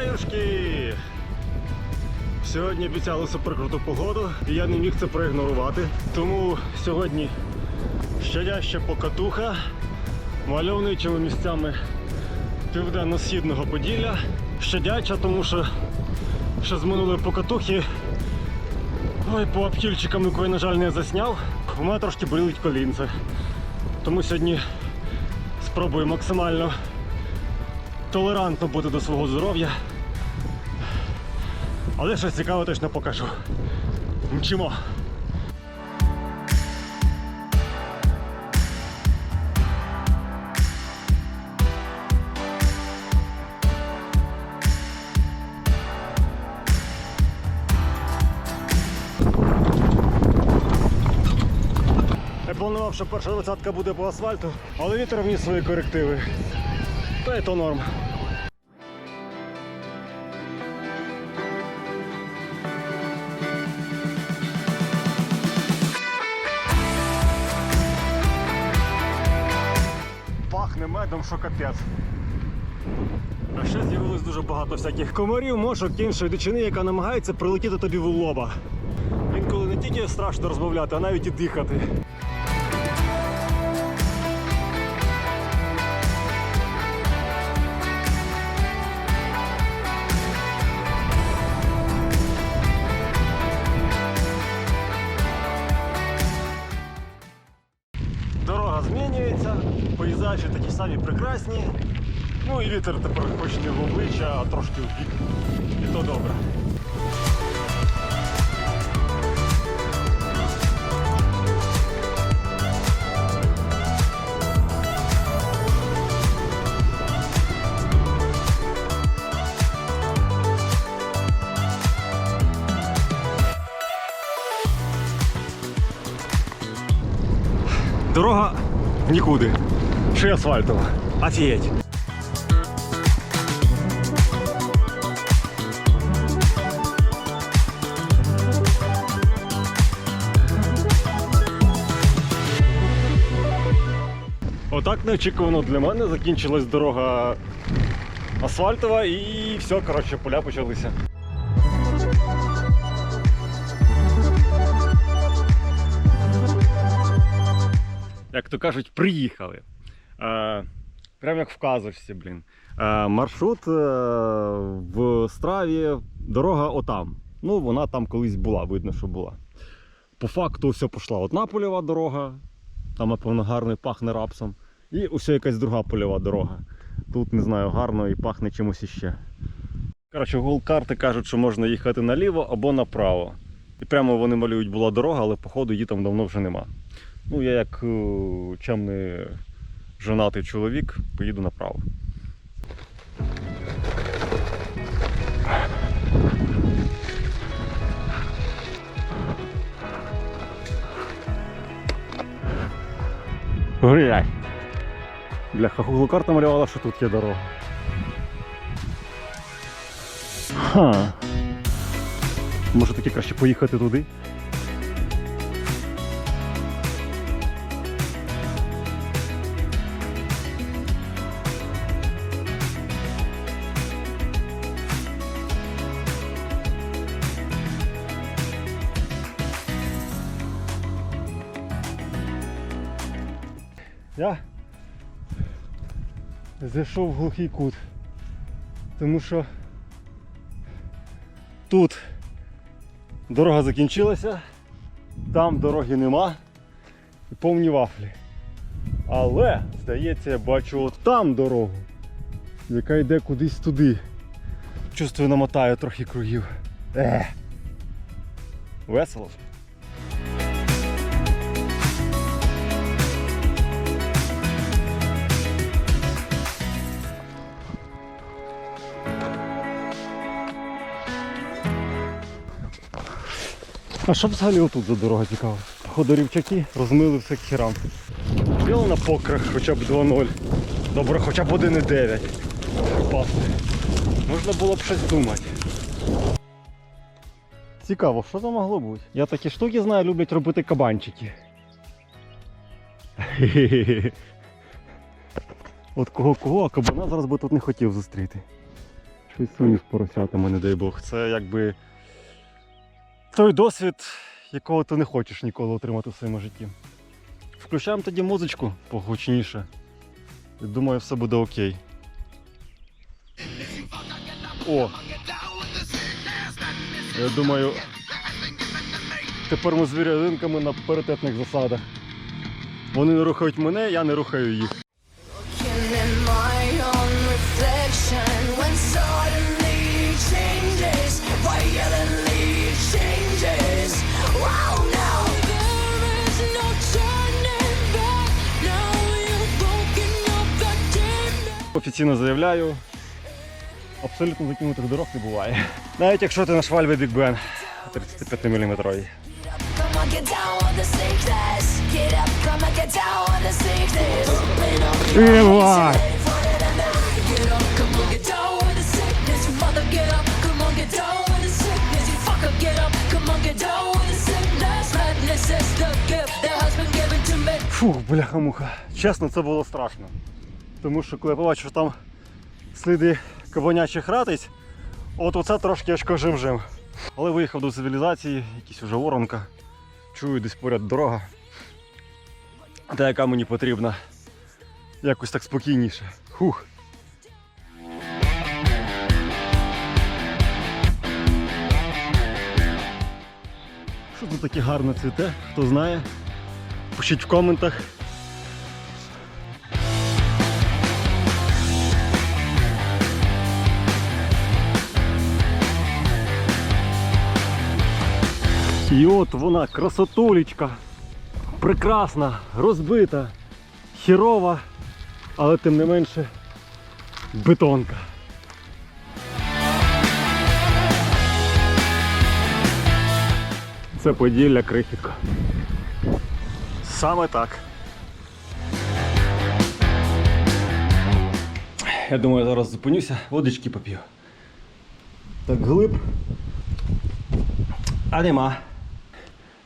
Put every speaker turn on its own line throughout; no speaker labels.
Вітаюшки! Сьогодні обіцяли суперкруту погоду, і я не міг це проігнорувати. Тому сьогодні щадяща покатуха мальовничими місцями південно-східного Поділля. Щадяча, тому що ще з минулої покатухи ой, по обхільчикам, яку я, на жаль, не засняв, у мене трошки болить колінце. Тому сьогодні спробую максимально толерантно бути до свого здоров'я. Але щось цікаве точно покажу. Мчимо. Я планував, що перша двадцятка буде по асфальту, але вітер вніс свої корективи. То норм. Пахне медом, що капець. А ще з'явилось дуже багато всяких комарів, мошок, іншої дичини, яка намагається прилетіти тобі в лоба. Інколи не тільки страшно розмовляти, а навіть і дихати. Самі прекрасні. Ну і вітер тепер хоч не в обличчя, а трошки в бік. І то добре. Дорога нікуди. Й асфальтова. Офігеть. Отак неочікувано для мене закінчилась дорога асфальтова і все, коротше, поля почалися. як то кажуть, приїхали. Прям як в казочці, блін. Маршрут е, в страві, дорога отам. Ну, вона там колись була, видно, що була. По факту все пішла одна польова дорога, там, напевно, гарно пахне рапсом. І ось якась друга польова дорога. Тут, не знаю, гарно і пахне чимось іще. Коротше, Google карти кажуть, що можна їхати наліво або направо. І прямо вони малюють була дорога, але походу її там давно вже нема. Ну, я як е, чемний жонатий чоловік поїду направо. Гуляй. Бляха, Google карта малювала, що тут є дорога. Ха. Може таки краще поїхати туди? Я зайшов в глухий кут. Тому що тут дорога закінчилася, там дороги нема і повні вафлі. Але, здається, я бачу там дорогу, яка йде кудись туди. Чувствую, намотаю трохи кругів. Е. Весело. А що взагалі отут за дорога цікава? Походу рівчаки розмили все к херам. Біло на покрах хоча б 2.0. Добре, хоча б 1.9. Пасти. Можна було б щось думати. Цікаво, що це могло бути? Я такі штуки знаю, люблять робити кабанчики. От кого кого, а кабана зараз би тут не хотів зустріти. щось з поросятами, не дай Бог. Це якби той досвід, якого ти не хочеш ніколи отримати в своєму житті. Включаємо тоді музичку погучніше. І думаю, все буде окей. О! Я думаю, тепер ми з вірядинками на паритетних засадах. Вони не рухають мене, я не рухаю їх. Офіційно заявляю, абсолютно закинутих дорог не буває. Навіть якщо ти на швальві Big Ben 35 мм.
Me.
Фух, бляха-муха. Чесно, це було страшно. Тому що коли я побачив, що там сліди кабанячих ратиць, от оце трошки аж жим-жим. Але виїхав до цивілізації, якісь уже воронка. Чую десь поряд дорога. Та яка мені потрібна. Якось так спокійніше. Хух. Що тут таке гарне цвіте? Хто знає? Пишіть в коментах. І от вона, красотулечка, прекрасна, розбита, хірова, але тим не менше бетонка. Це Поділля крихітка. Саме так. Я думаю, зараз зупинюся, водички поп'ю. Так глиб. А нема.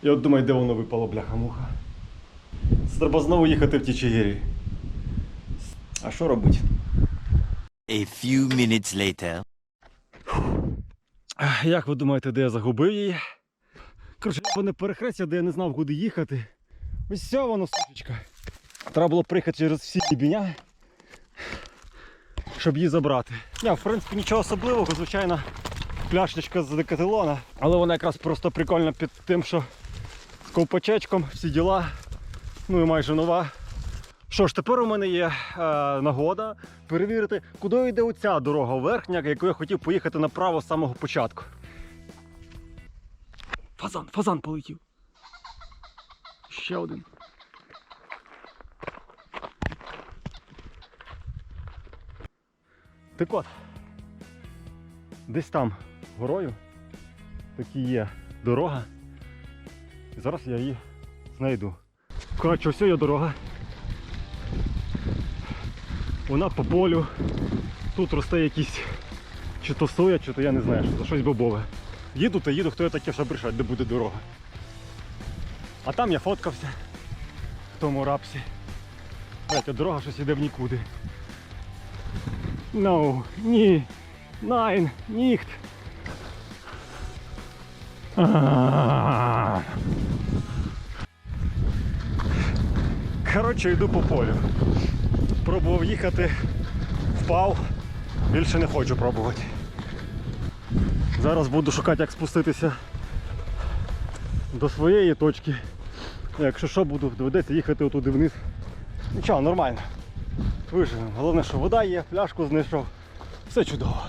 І от думаю, де воно випало, бляха-муха. Це Треба знову їхати в ті Чигирі. А що робити?
A few minutes later.
Як ви думаєте, де я загубив її? Коротше, не перехрестя, де я не знав, куди їхати. Ось воно, сучечка. Треба було приїхати через всі біня, щоб її забрати. Ні, в принципі, нічого особливого, звичайно, пляшечка з декателона. Але вона якраз просто прикольна під тим, що ковпачечком, всі діла. Ну і майже нова. Що ж, тепер у мене є е, нагода перевірити, куди йде оця дорога верхня, яку я хотів поїхати направо з самого початку. Фазан, фазан полетів. Ще один. Так от, десь там горою такі є дорога. І зараз я її знайду. Коротше, ось є дорога. Вона по полю. Тут росте якісь чи то соя, чи то я не знаю, що то щось бобове. Їду та їду, хто я таке, щоб рішать, де буде дорога. А там я фоткався в тому рапсі. Блять, дорога щось іде в нікуди. No, ні. Найн, ніхт. А. Коротше, йду по полю. Пробував їхати, впав, більше не хочу пробувати. Зараз буду шукати, як спуститися до своєї точки. Якщо що, буду доведеться їхати отуди вниз. Нічого, нормально. Виживемо. Головне, що вода є, пляшку знайшов. Все чудово.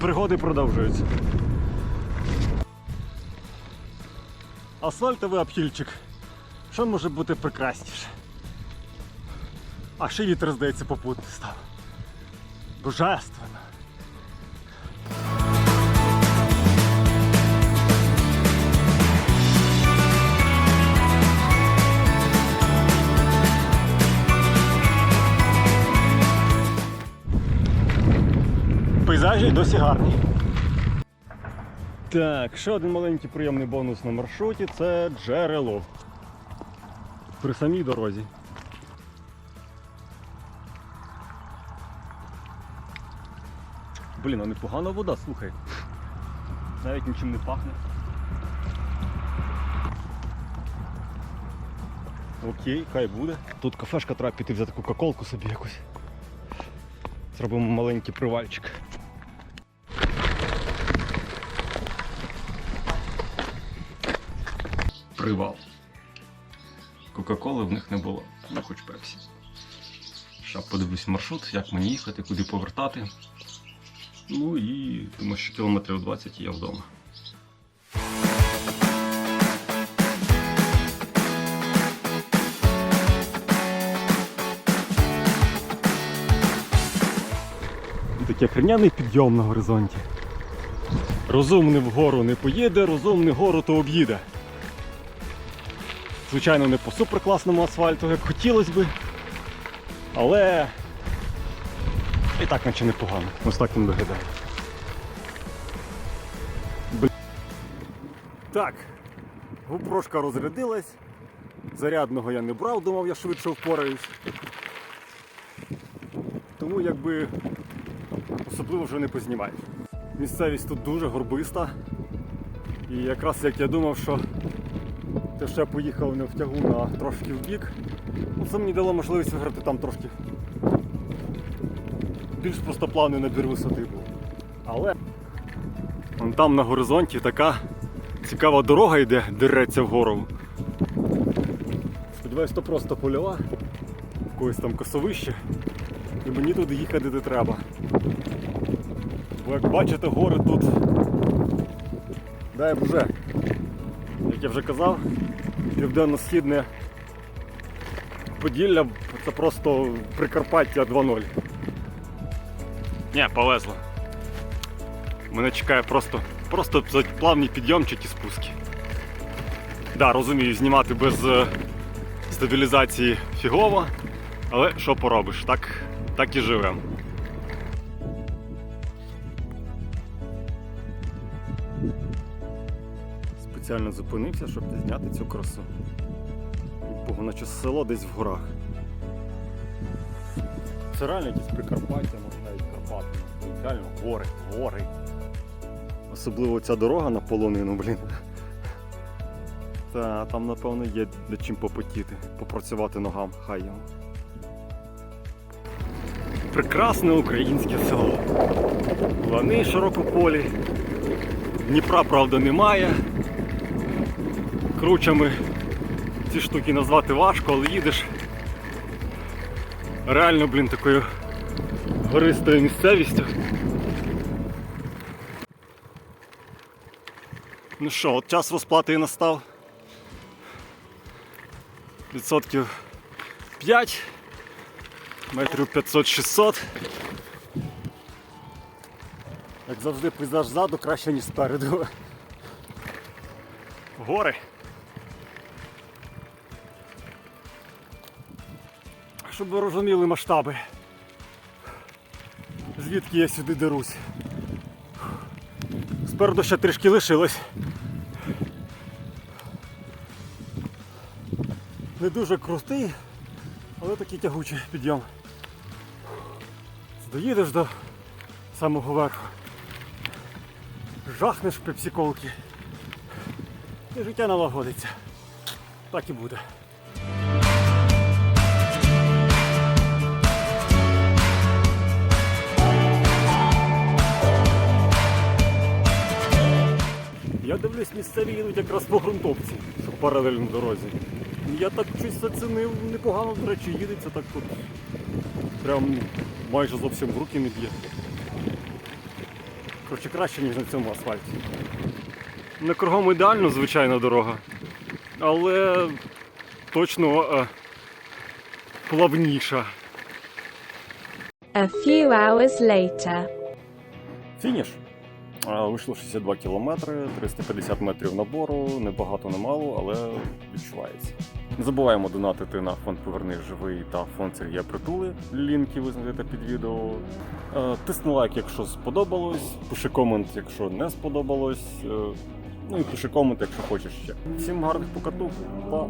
Пригоди продовжуються. Асфальтовий обхільчик. Що може бути прекрасніше? А ще вітер, здається, попутний став. Божественно. Пейзажі досі гарні. Так, ще один маленький приємний бонус на маршруті це джерело. При самій дорозі. Блін, а непогана вода, слухай. Навіть нічим не пахне. Окей, хай буде. Тут кафешка треба піти взяти кока-колку собі якусь. Зробимо маленький привальчик. Привал. Кока-коли в них не було, ну хоч пепсі. Ще подивлюсь маршрут, як мені їхати, куди повертати. Ну і думаю, що кілометрів 20 і я вдома. Такий хреняний підйом на горизонті. Розумний вгору не поїде, розумний гору то об'їде. Звичайно, не по суперкласному асфальту, як хотілося би. Але і так наче непогано. Ось так він виглядає. Бл- Так, гупрошка розрядилась. Зарядного я не брав, думав, я швидше впораюсь. Тому якби особливо вже не познімаєш. Місцевість тут дуже горбиста. І якраз як я думав, що те, я поїхав не в тягу на трошки в бік, ну, це мені дало можливість виграти там трошки більш простоплавний набір висоти був. Але вон там на горизонті така цікава дорога йде, дереться вгору. Сподіваюсь, то просто польова, когось там косовище, і мені туди їхати де треба. Бо як бачите, гори тут, дай вже, як я вже казав, південно-східне Поділля це просто Прикарпаття 2.0. Ні, повезло. Мене чекає просто, просто плавні підйомчики спуски. Да, розумію, знімати без е, стабілізації фігово, але що поробиш, так, так і живемо. Спеціально зупинився, щоб зняти цю красу. Бо наче село десь в горах. Це реально якісь Прикарпаття, може навіть Карпати. Реально гори, гори. Особливо ця дорога на полонину, блін. Та там, напевно, є над чим попотіти, попрацювати ногам, хай йому. Прекрасне українське село. Лани широкополі. Дніпра, правда, немає. Кручами ці штуки назвати важко, але їдеш реально, блін, такою гористою місцевістю. Ну що, от час розплати і настав. Відсотків 5, метрів 500-600. Як завжди, пейзаж ззаду краще, ніж спереду. Гори. Щоб ви розуміли масштаби. Звідки я сюди дерусь. Спереду ще трішки лишилось. Не дуже крутий, але такий тягучий підйом. Доїдеш до самого верху. Жахнеш в пепсиколки. І життя налагодиться. Так і буде. Я дивлюсь, місцеві їдуть якраз по ґрунтовці, що паралельно дорозі. Я так щось зацінив, непогано, до речі, їдеться так тут. Прям майже зовсім в руки не б'є. Коротше, краще, ніж на цьому асфальті. Не кругом ідеально, звичайна дорога. Але точно е, плавніша.
A few hours later.
Фініш. Вийшло 62 кілометри, 350 метрів набору, не багато, не мало, але відчувається. Не забуваємо донатити на фонд Поверни живий та фонд Сергія Притули. Лінки ви знайдете під відео. Е, Тисни лайк, якщо сподобалось, пиши комент, якщо не сподобалось. Е, Ну і пиши комент, якщо хочеш ще. Всім гарних покатух. Па!